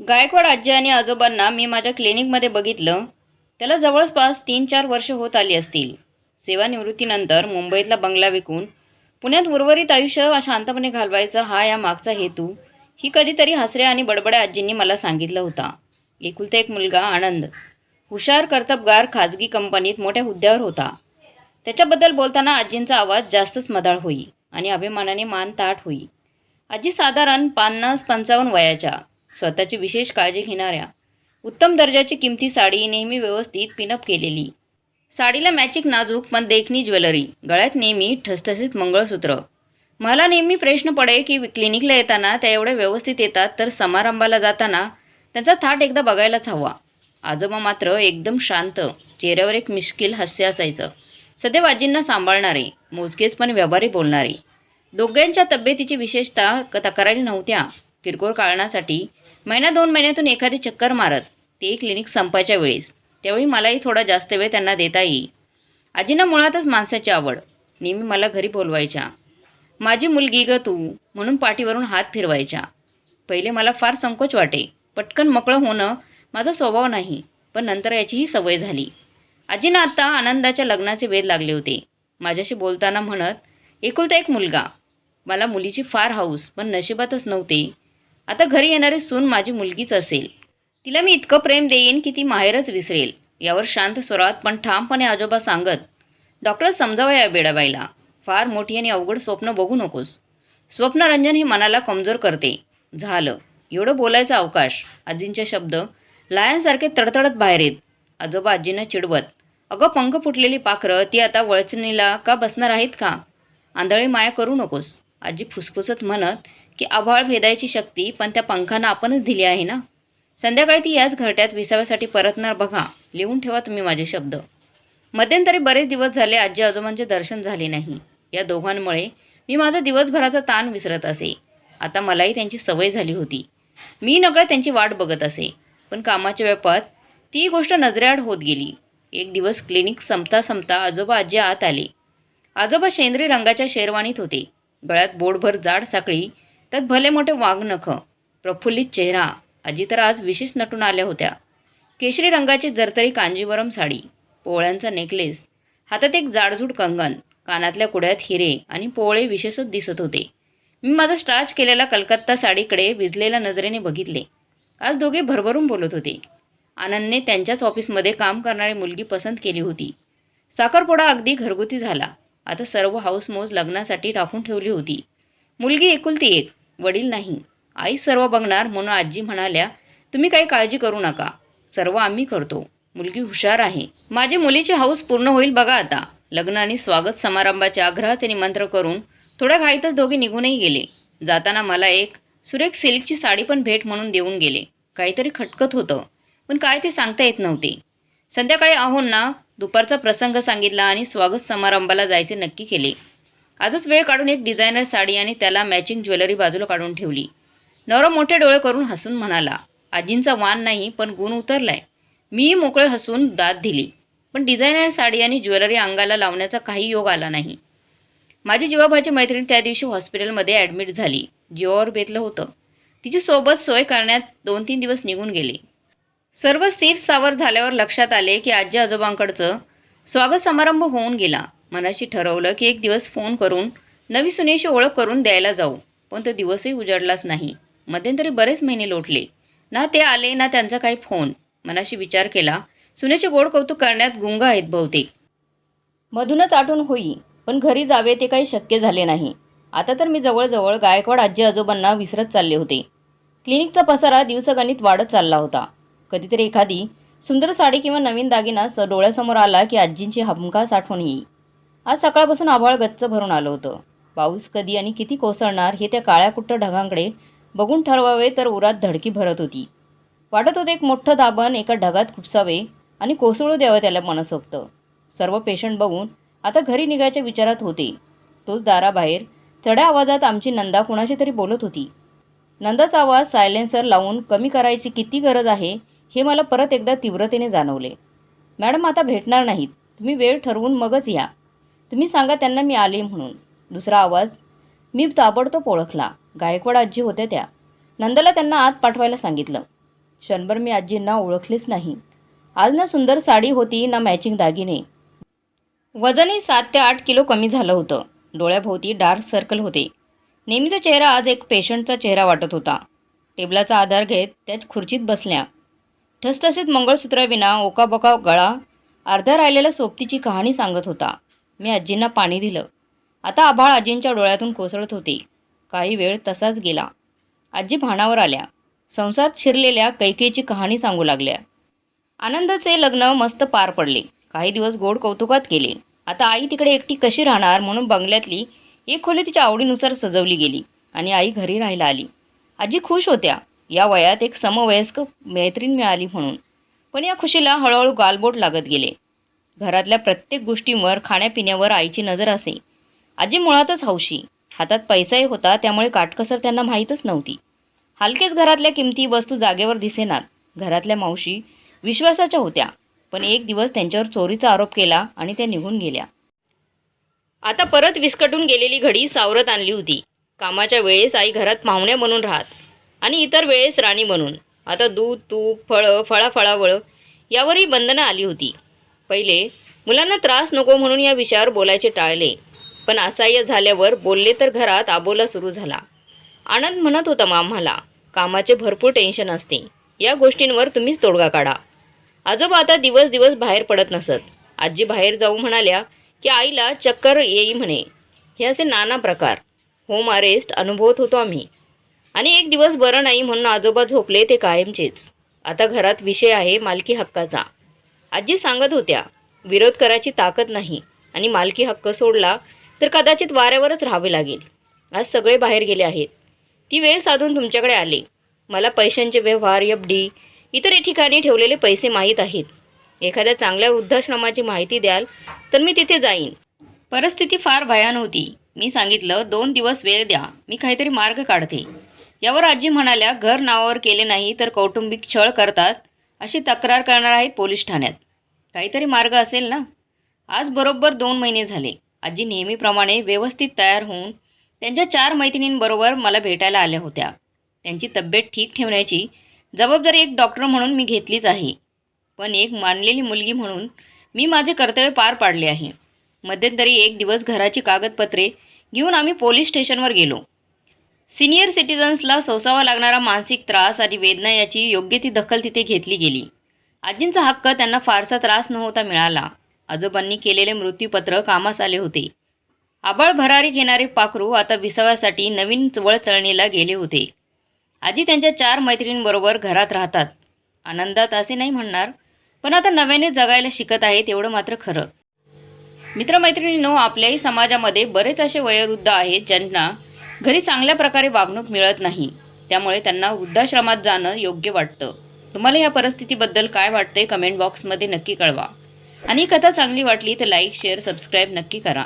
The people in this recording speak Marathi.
गायकवाड आजी आणि आजोबांना मी माझ्या क्लिनिकमध्ये बघितलं. त्याला जवळपास तीन चार वर्ष होत आली असतील. सेवानिवृत्तीनंतर मुंबईतला बंगला विकून पुण्यात उर्वरित आयुष्य शांतपणे घालवायचा हा या मागचा हेतू ही कधीतरी हसऱ्या आणि बडबड्या आजींनी मला सांगितलं होता. एकुलता एक मुलगा आनंद हुशार कर्तबगार खाजगी कंपनीत मोठ्या हुद्द्यावर होता. त्याच्याबद्दल बोलताना आजींचा आवाज जास्तच मधाळ होई आणि अभिमानाने मान ताट होई. आजी साधारण पन्नास पंचावन्न वयाच्या. स्वतःची विशेष काळजी घेणाऱ्या. उत्तम दर्जाची किमती साडी नेहमी व्यवस्थित पिनअप केलेली. साडीला मॅचिक नाजूक पण देखणी ज्वेलरी. गळ्यात नेहमी ठसठसीत मंगळसूत्र. मला नेहमी प्रश्न पडे की क्लिनिकला येताना त्या एवढ्या व्यवस्थित येतात तर समारंभाला जाताना त्यांचा थाट एकदा बघायलाच हवा. आजोबा मात्र एकदम शांत. चेहऱ्यावर एक मिश्किल हास्य असायचं. सदैव आजींना सांभाळणारे मोजकेच पण व्यवहारी बोलणारे. दोघांच्या तब्येतीची विशेषतः क तक्रारी नव्हत्या. किरकोळ कारणासाठी महिना दोन महिन्यातून एखादी चक्कर मारत ते क्लिनिक संपायच्या वेळेस. त्यावेळी मलाही थोडा जास्त वेळ त्यांना देता येईल. आजींना मुळातच माणसाची आवड. नेहमी मला घरी बोलवायच्या. माझी मुलगी ग तू म्हणून पाठीवरून हात फिरवायच्या. पहिले मला फार संकोच वाटे. पटकन मोकळं होणं माझा स्वभाव नाही पण नंतर याचीही सवय झाली. आजींना आत्ता आनंदाच्या लग्नाचे वेध लागले होते. माझ्याशी बोलताना म्हणत एकुलता एक मुलगा. मला मुलीची फार हाऊस पण नशिबातच नव्हते. आता घरी येणारी सून माझी मुलगीच असेल. तिला मी इतकं प्रेम देईन की ती माहेरच विसरेल. यावर शांत स्वरात पण ठामपणे आजोबा सांगत डॉक्टर समजावा या बेडाबाईला. फार मोठी आणि अवघड स्वप्न बघू नकोस. स्वप्नरंजन हे मनाला कमजोर करते. झालं. एवढं बोलायचा अवकाश. आजींचे शब्द लायांसारखे तडतडत बाहेर येत. आजोबा आजींना चिडवत अगं पंख फुटलेली पाखरं ती आता वळचणीला का बसणार आहेत का? आंधळी माया करू नकोस. आजी फुसफुसत म्हणत की आभाळ भेदायची शक्ती पण त्या पंखांना आपणच दिली आहे ना? संध्याकाळी ती याच घरट्यात विसाव्यासाठी परतणार बघा. लिहून ठेवा तुम्ही माझे शब्द. मध्यंतरी बरेच दिवस झाले आजी आजोबांचे दर्शन झाले नाही. या दोघांमुळे मी माझा दिवसभराचा ताण विसरत असे. आता मलाही त्यांची सवय झाली होती. मी नकळत त्यांची वाट बघत असे. पण कामाच्या व्यापात ती गोष्ट नजरेआड होत गेली. एक दिवस क्लिनिक संपता संपता आजोबा आजी आत आले. आजोबा शेंद्री रंगाच्या शेरवानीत होते. गळ्यात बोटभर जाड साखळी त्यात भले मोठे वाघनख प्रफुल्लित चेहरा आजी तर आज विशेष नटून आल्या होत्या. केशरी रंगाची जरतरी कांजीवरम साडी पोळ्यांचा नेकलेस हातात एक जाडजूड कंगन कानातल्या कुड्यात हिरे आणि पोळे विशेषच दिसत होते. मी माझा स्टार्च केलेला कलकत्ता साडीकडे विजलेल्या नजरेने बघितले. आज दोघे भरभरून बोलत होते. आनंदने त्यांच्याच ऑफिसमध्ये काम करणारी मुलगी पसंत केली होती. साखरपोडा अगदी घरगुती झाला. आता सर्व हाऊसमोज लग्नासाठी राखून ठेवली होती. मुलगी एकुलती एक वडील नाही. आई सर्व बघणार म्हणून आजी म्हणाल्या तुम्ही काही काळजी करू नका. सर्व आम्ही करतो. मुलगी हुशार आहे. माझे मुलीची हाऊस पूर्ण होईल बघा आता. लग्न आणि स्वागत समारंभाचे आग्रहाचे निमंत्रण करून थोड्या घाईतच दोघे निघूनही गेले. जाताना मला एक सुरेख सिल्कची साडी पण भेट म्हणून देऊन गेले. काहीतरी खटकत होतं पण काय ते सांगता येत नव्हते. संध्याकाळी आहोंना दुपारचा प्रसंग सांगितला आणि स्वागत समारंभाला जायचे नक्की केले. आजच वेळ काढून एक डिझायनर साडी आणि त्याला मॅचिंग ज्वेलरी बाजूला काढून ठेवली. नवरा मोठे डोळे करून हसून म्हणाला आजींचा वान नाही पण गुण उतरलाय. मी मोकळे हसून दाद दिली. पण डिझायनर साडी आणि ज्वेलरी अंगाला लावण्याचा काही योग आला नाही. माझी जीवाभाची मैत्रीण त्या दिवशी हॉस्पिटलमध्ये ॲडमिट झाली. जीवावर बेतलं होतं. तिची सोबत सोय करण्यात दोन तीन दिवस निघून गेले. सर्व स्थिर स्थावर झाल्यावर लक्षात आले की आजी आजोबांकडचं स्वागत समारंभ होऊन गेला. मनाशी ठरवलं की एक दिवस फोन करून नवी सुनेशी ओळख करून द्यायला जाऊ. पण तो दिवसही उजाडलाच नाही. मध्यंतरी बरेच महिने लोटले. ना ते आले ना त्यांचा काही फोन. मनाशी विचार केला सुनेचे गोड कौतुक करण्यात गुंग आहेत बहुतेक. मधूनच आठवण होई पण घरी जावे ते काही शक्य झाले नाही. आता तर मी जवळजवळ गायकवाड आजी आजोबांना विसरत चालले होते. क्लिनिकचा पसारा दिवसगणित वाढत चालला होता. कधीतरी एखादी सुंदर साडी किंवा नवीन दागिना स डोळ्यासमोर आला की आजींची हमखास आठवण येई. आज सकाळपासून आभाळ गच्च भरून आलं होतं. पाऊस कधी आणि किती कोसळणार हे त्या काळ्या कुट्ट ढगांकडे बघून ठरवावे तर उरात धडकी भरत होती. वाटत होते एक मोठं दाबण एका ढगात खुपसावे आणि कोसळू द्यावं त्याला मनसोक्त. सर्व पेशंट बघून आता घरी निघायच्या विचारात होते. तोच दाराबाहेर चढ्या आवाजात आमची नंदा कुणाशी तरी बोलत होती. नंदाचा आवाज सायलेन्सर लावून कमी करायची किती गरज आहे हे मला परत एकदा तीव्रतेने जाणवले. मॅडम आता भेटणार नाहीत. तुम्ही वेळ ठरवून मगच या. तुम्ही सांगा त्यांना मी आले म्हणून. दुसरा आवाज मी ताबडतोब ओळखला. गायकवाड आजी होत्या त्या. नंदाला त्यांना आत पाठवायला सांगितलं. क्षणभर मी आजींना ओळखलीच नाही. आज ना सुंदर साडी होती ना मॅचिंग दागिने. वजनही सात ते आठ किलो कमी झालं होतं. डोळ्याभोवती डार्क सर्कल होते. नेहमीचा चेहरा आज एक पेशंटचा चेहरा वाटत होता. टेबलाचा आधार घेत त्यात खुर्चीत बसल्या. ठसठसीत मंगळसूत्राविना ओकाबोका गळा अर्ध्या राहिलेल्या सोबतीची कहाणी सांगत होता. मी आजींना पाणी दिलं. आता आभाळ आजींच्या डोळ्यातून कोसळत होते. काही वेळ तसाच गेला. आजी भाणावर आल्या. संसारात शिरलेल्या कैकेची कहाणी सांगू लागल्या. आनंदाचे लग्न मस्त पार पडले. काही दिवस गोड कौतुकात केले आता आई तिकडे एकटी कशी राहणार म्हणून बंगल्यातली एक खोली तिच्या आवडीनुसार सजवली गेली आणि आई घरी राहायला आली. आजी खुश होत्या. या वयात एक समवयस्क मैत्रीण मिळाली म्हणून. पण या खुशीला हळूहळू गालबोट लागत गेले. घरातल्या प्रत्येक गोष्टींवर खाण्यापिण्यावर आईची नजर असे. आजी मुळातच हौशी. हातात पैसाही होता त्यामुळे काटकसर त्यांना माहीतच नव्हती. हलकेच घरातल्या किमती वस्तू जागेवर दिसेनात. घरातल्या मावशी विश्वासाच्या होत्या पण एक दिवस त्यांच्यावर चोरीचा आरोप केला आणि त्या निघून गेल्या. आता परत विस्कटून गेलेली घडी सावरत आणली होती. कामाच्या वेळेस आई घरात पाहुण्या म्हणून राहत आणि इतर वेळेस राणी म्हणून. आता दूध तूप फळं फळाफळावळं यावरही बंधनं आली होती. पहिले मुलांना त्रास नको म्हणून या विषयावर बोलायचे टाळले. पण असह्य झाल्यावर बोलले तर घरात आबोला सुरू झाला. आनंद म्हणत होता मग आम्हाला कामाचे भरपूर टेन्शन असते. या गोष्टींवर तुम्हीच तोडगा काढा. आजोबा आता दिवस दिवस बाहेर पडत नसत. आजी बाहेर जाऊ म्हणाल्या की आईला चक्कर येई म्हणे. हे असे नाना प्रकार. होम अरेस्ट अनुभवत होतो आम्ही. आणि एक दिवस बरं नाही म्हणून आजोबा झोपले ते कायमचेच. आता घरात विषय आहे मालकी हक्काचा. आजी सांगत होत्या विरोध करायची ताकद नाही आणि मालकी हक्क सोडला तर कदाचित वाऱ्यावरच राहावे लागेल. आज सगळे बाहेर गेले आहेत. ती वेळ साधून तुमच्याकडे आले. मला पैशांचे व्यवहार एफ डी इतर ठिकाणी ठेवलेले पैसे माहीत आहेत. एखाद्या चांगल्या वृद्धाश्रमाची माहिती द्याल तर मी तिथे जाईन. परिस्थिती फार भयान होती. मी सांगितलं दोन दिवस वेळ द्या. मी काहीतरी मार्ग काढते. यावर आजी म्हणाल्या घर नावावर केले नाही तर कौटुंबिक छळ करतात अशी तक्रार करणार आहेत पोलीस ठाण्यात. काहीतरी मार्ग असेल ना? आज बरोबर दोन महिने झाले. आजी नेहमीप्रमाणे व्यवस्थित तयार होऊन त्यांच्या चार मैत्रिणींबरोबर मला भेटायला आल्या होत्या. त्यांची तब्येत ठीक ठेवण्याची जबाबदारी एक डॉक्टर म्हणून मी घेतलीच आहे. पण एक मानलेली मुलगी म्हणून मी माझे कर्तव्य पार पाडले आहे. मध्यंतरी एक दिवस घराची कागदपत्रे घेऊन आम्ही पोलीस स्टेशनवर गेलो. सिनियर सिटिझन्सला सोसावा लागणारा मानसिक त्रास आणि वेदना याची योग्य ती दखल तिथे घेतली गेली. आजींचा हक्क त्यांना फारसा त्रास नव्हता मिळाला. आजोबांनी केलेले मृत्यूपत्र कामास आले होते. आबाळ भरारी घेणारे पाखरू आता विसाव्यासाठी नवीन वळचळणीला गेले होते. आजी त्यांच्या चार मैत्रिणींबरोबर घरात राहतात. आनंदात असे नाही म्हणणार पण आता नव्याने जगायला शिकत आहेत एवढं मात्र खरं. मित्रमैत्रिणींनो आपल्याही समाजामध्ये बरेच असे वयोवृद्ध आहेत ज्यांना घरी चांगल्या प्रकारे वागणूक मिळत नाही. त्यामुळे त्यांना वृद्धाश्रमात जाणं योग्य वाटतं. तुम्हाला या परिस्थितीबद्दल काय वाटते कमेंट बॉक्समध्ये नक्की कळवा. आणि कथा चांगली वाटली तर लाईक शेअर सबस्क्राईब नक्की करा.